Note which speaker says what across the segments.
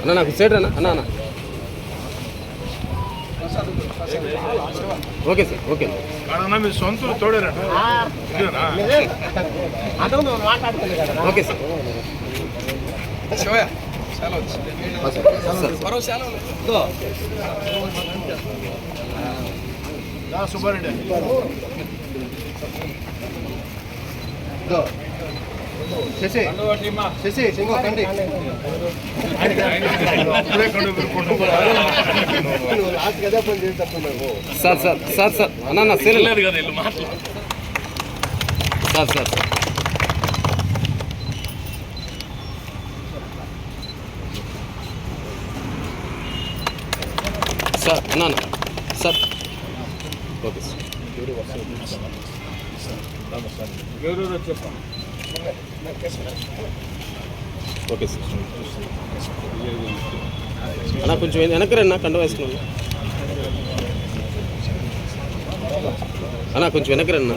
Speaker 1: అన్న నాకు సైడ్ అన్న. అన్న అన్న. Okay sir okay.
Speaker 2: మీ సొంతలు తోడారట
Speaker 1: ఓకే సార్.
Speaker 2: సుబ్బారెడ్డి.
Speaker 3: శశి శశి సింగో కండి
Speaker 2: అప్పుడే కడు పెట్టుకుంటున్నారు
Speaker 3: నువ్వు లాస్ట్ కదా పని చేసి తప్పున్నావు
Speaker 1: సార్ సార్ సార్ సార్ అన్న అన్న సీరియల్
Speaker 2: లేదు
Speaker 1: ఓకే సార్. ఓకే అన్న కొంచెం వెనక్కి రండి కండ వేసుకున్నాను. అన్న కొంచెం వెనక్కి రండి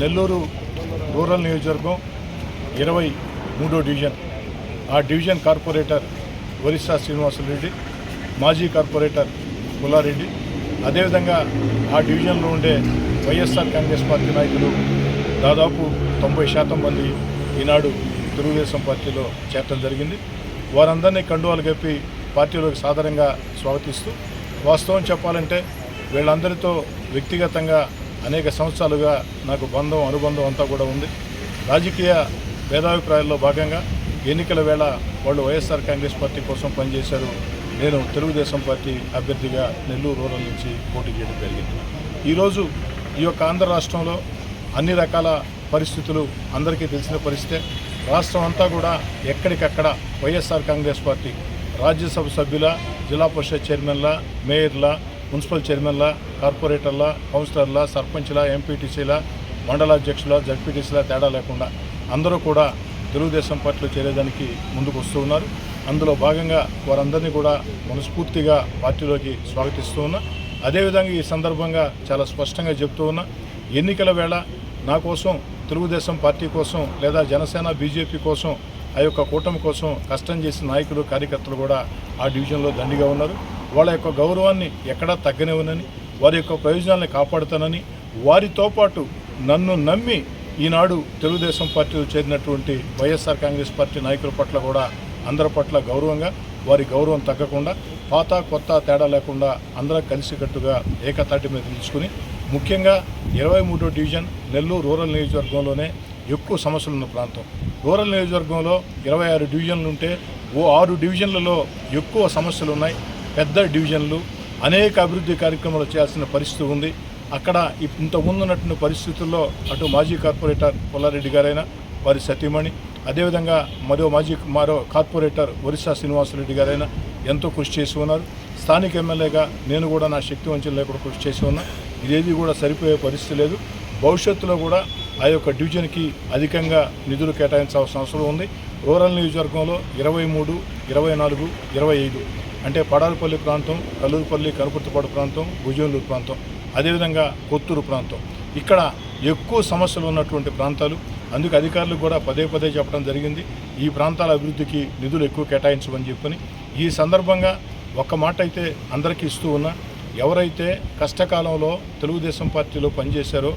Speaker 2: నెల్లూరు రూరల్ నియోజకవర్గం ఇరవై మూడో డివిజన్. ఆ డివిజన్ కార్పొరేటర్ ఒరిస్సా శ్రీనివాసరెడ్డి మాజీ కార్పొరేటర్ పుల్లారెడ్డి. అదేవిధంగా ఆ డివిజన్లో ఉండే వైఎస్ఆర్ కాంగ్రెస్ పార్టీ నాయకులు దాదాపు తొంభై శాతం మంది ఈనాడు తెలుగుదేశం పార్టీలో చేరటం జరిగింది. వారందరినీ కండువాలు కప్పి పార్టీలోకి సాధారణంగా స్వాగతిస్తూ వాస్తవం చెప్పాలంటే వీళ్ళందరితో వ్యక్తిగతంగా అనేక సంవత్సరాలుగా నాకు బంధం అనుబంధం అంతా కూడా ఉంది. రాజకీయ భేదాభిప్రాయాల్లో భాగంగా ఎన్నికల వేళ వాళ్ళు వైఎస్ఆర్ కాంగ్రెస్ పార్టీ కోసం పనిచేశారు. నేను తెలుగుదేశం పార్టీ అభ్యర్థిగా నెల్లూరు రూరల్ నుంచి పోటీ చేయడం జరిగింది. ఈరోజు ఈ యొక్క ఆంధ్ర రాష్ట్రంలో అన్ని రకాల పరిస్థితులు అందరికీ తెలిసిన పరిస్థితే రాష్ట్రం అంతా కూడా ఎక్కడికక్కడ వైఎస్ఆర్ కాంగ్రెస్ పార్టీ రాజ్యసభ సభ్యుల జిల్లా పరిషత్ చైర్మన్ల మేయర్ల మున్సిపల్ చైర్మన్ల కార్పొరేటర్ల కౌన్సిలర్ల సర్పంచ్ల ఎంపీటీసీల మండలాధ్యక్షుల జడ్పీటీసీల తేడా లేకుండా అందరూ కూడా తెలుగుదేశం పార్టీలో చేరేదానికి ముందుకు వస్తూ ఉన్నారు. అందులో భాగంగా వారందరినీ కూడా మనస్ఫూర్తిగా పార్టీలోకి స్వాగతిస్తూ ఉన్నా. అదేవిధంగా ఈ సందర్భంగా చాలా స్పష్టంగా చెప్తూ ఉన్నా ఎన్నికల వేళ నా కోసం తెలుగుదేశం పార్టీ కోసం లేదా జనసేన బీజేపీ కోసం ఆ యొక్క కూటమి కోసం కష్టం చేసిన నాయకులు కార్యకర్తలు కూడా ఆ డివిజన్లో దండిగా ఉన్నారు. వాళ్ళ యొక్క గౌరవాన్ని ఎక్కడా తగ్గనివ్వనని వారి యొక్క ప్రయోజనాల్ని కాపాడుతానని వారితో పాటు నన్ను నమ్మి ఈనాడు తెలుగుదేశం పార్టీలో చేరినటువంటి వైఎస్ఆర్ కాంగ్రెస్ పార్టీ నాయకుల పట్ల కూడా అందరి పట్ల గౌరవంగా వారి గౌరవం తగ్గకుండా పాత కొత్త తేడా లేకుండా అందరం కలిసికట్టుగా ఏకతాటి మీద నిలుచుకుని ముఖ్యంగా ఇరవై మూడో డివిజన్ నెల్లూరు రూరల్ నియోజకవర్గంలోనే ఎక్కువ సమస్యలు ఉన్న ప్రాంతం. రూరల్ నియోజకవర్గంలో ఇరవై ఆరు డివిజన్లు ఉంటే ఓ ఆరు డివిజన్లలో ఎక్కువ సమస్యలు ఉన్నాయి. పెద్ద డివిజన్లు అనేక అభివృద్ధి కార్యక్రమాలు చేయాల్సిన పరిస్థితి ఉంది. అక్కడ ఇంతకుముందు ఉన్నటువంటి పరిస్థితుల్లో అటు మాజీ కార్పొరేటర్ పుల్లారెడ్డి గారైనా వారి సతీమణి అదేవిధంగా మరో మాజీ మరో కార్పొరేటర్ ఒరిస్సా శ్రీనివాసరెడ్డి గారైనా ఎంతో కృషి చేసి ఉన్నారు. స్థానిక ఎమ్మెల్యేగా నేను కూడా నా శక్తి వంచన లేకుండా కృషి చేసి ఉన్నా. ఇదేది కూడా సరిపోయే పరిస్థితి లేదు. భవిష్యత్తులో కూడా ఆ యొక్క డివిజన్కి అధికంగా నిధులు కేటాయించాల్సిన అవసరం ఉంది. రూరల్ నియోజకవర్గంలో ఇరవై మూడు ఇరవై నాలుగు ఇరవై ఐదు అంటే పడాలపల్లి ప్రాంతం కల్లూరుపల్లి కనుపర్తిపాడు ప్రాంతం భుజనూరు ప్రాంతం అదేవిధంగా కొత్తూరు ప్రాంతం. ఇక్కడ ఎక్కువ సమస్యలు ఉన్నటువంటి ప్రాంతాలు అందుకు అధికారులకు కూడా పదే పదే చెప్పడం జరిగింది. ఈ ప్రాంతాల అభివృద్ధికి నిధులు ఎక్కువ కేటాయించమని చెప్పని ఈ సందర్భంగా ఒక్క మాట అయితే అందరికీ ఇస్తూ ఉన్నా. ఎవరైతే కష్టకాలంలో తెలుగుదేశం పార్టీలో పనిచేశారో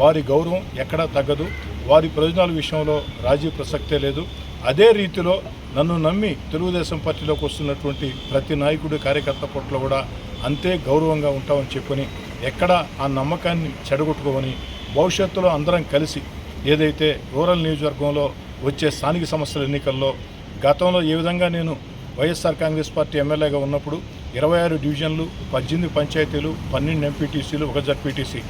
Speaker 2: వారి గౌరవం ఎక్కడా తగ్గదు. వారి ప్రయోజనాల విషయంలో రాజీ ప్రసక్తే లేదు. అదే రీతిలో నన్ను నమ్మి తెలుగుదేశం పార్టీలోకి వస్తున్నటువంటి ప్రతి నాయకుడు కార్యకర్త పట్ల కూడా అంతే గౌరవంగా ఉంటామని చెప్పుకొని ఎక్కడ ఆ నమ్మకాన్ని చెడగొట్టుకోమని భవిష్యత్తులో అందరం కలిసి ఏదైతే రూరల్ నియోజకవర్గంలో వచ్చే స్థానిక సంస్థల ఎన్నికల్లో గతంలో ఏ విధంగా నేను వైఎస్ఆర్ కాంగ్రెస్ పార్టీ ఎమ్మెల్యేగా ఉన్నప్పుడు ఇరవై ఆరు డివిజన్లు పద్దెనిమిది పంచాయతీలు పన్నెండు ఎంపీటీసీలు ఒక జడ్పీటీసీ.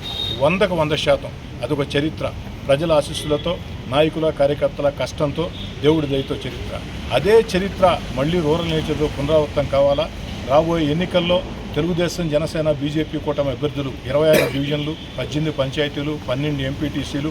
Speaker 2: వందకు వంద శాతం. అదొక చరిత్ర. ప్రజల ఆశీస్సులతో నాయకుల కార్యకర్తల కష్టంతో దేవుడి దయతో చరిత్ర. అదే చరిత్ర మళ్ళీ రూరల్ నేచర్లో పునరావృతం కావాలా? రాబోయే ఎన్నికల్లో తెలుగుదేశం జనసేన బీజేపీ కూటమి అభ్యర్థులు ఇరవై ఆరు డివిజన్లు పద్దెనిమిది పంచాయతీలు పన్నెండు ఎంపీటీసీలు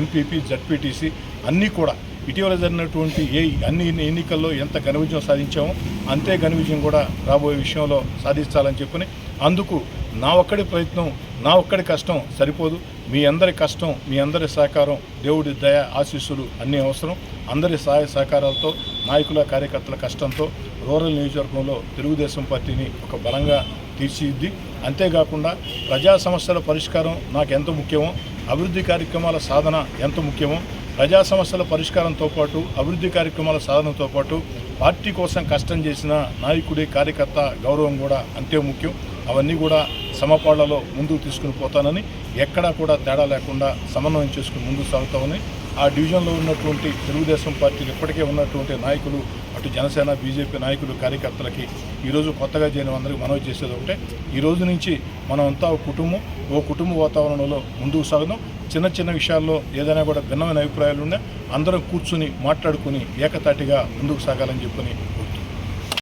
Speaker 2: ఎంపీపీ జడ్పీటీసీ అన్నీ కూడా ఇటీవల జరిగినటువంటి ఏ అన్ని ఎన్నికల్లో ఎంత ఘన విజయం సాధించామో అంతే ఘన విజయం కూడా రాబోయే విషయంలో సాధించాలని చెప్పుకుని అందుకు నా ఒక్కడి ప్రయత్నం నా ఒక్కడి కష్టం సరిపోదు. మీ అందరి కష్టం మీ అందరి సహకారం దేవుడి దయ ఆశీస్సులు అన్నీ అవసరం. అందరి సహాయ సహకారాలతో నాయకుల కార్యకర్తల కష్టంతో రూరల్ నియోజకవర్గంలో తెలుగుదేశం పార్టీని ఒక బలంగా తీర్చిదిద్ది. అంతేకాకుండా ప్రజా సమస్యల పరిష్కారం నాకు ఎంత ముఖ్యమో అభివృద్ధి కార్యక్రమాల సాధన ఎంత ముఖ్యమో ప్రజా సమస్యల పరిష్కారంతో పాటు అభివృద్ధి కార్యక్రమాల సాధనతో పాటు పార్టీ కోసం కష్టం చేసిన నాయకుడి కార్యకర్త గౌరవం కూడా అంతే ముఖ్యం. అవన్నీ కూడా సమపాళ్ళలో ముందుకు తీసుకుని పోతానని ఎక్కడా కూడా తేడా లేకుండా సమన్వయం చేసుకుని ముందుకు సాగుతామని ఆ డివిజన్లో ఉన్నటువంటి తెలుగుదేశం పార్టీలు ఇప్పటికే ఉన్నటువంటి నాయకులు అటు జనసేన బీజేపీ నాయకులు కార్యకర్తలకి ఈరోజు కొత్తగా చేయని అందరికీ మనవి చేసేది ఒకటే. ఈ రోజు నుంచి మనం అంతా ఒక కుటుంబం ఓ కుటుంబ వాతావరణంలో ముందుకు సాగుదాం. చిన్న చిన్న విషయాల్లో ఏదైనా కూడా భిన్నమైన అభిప్రాయాలు ఉన్నా అందరం కూర్చుని మాట్లాడుకుని ఏకతాటిగా ముందుకు సాగాలని చెప్పుకొని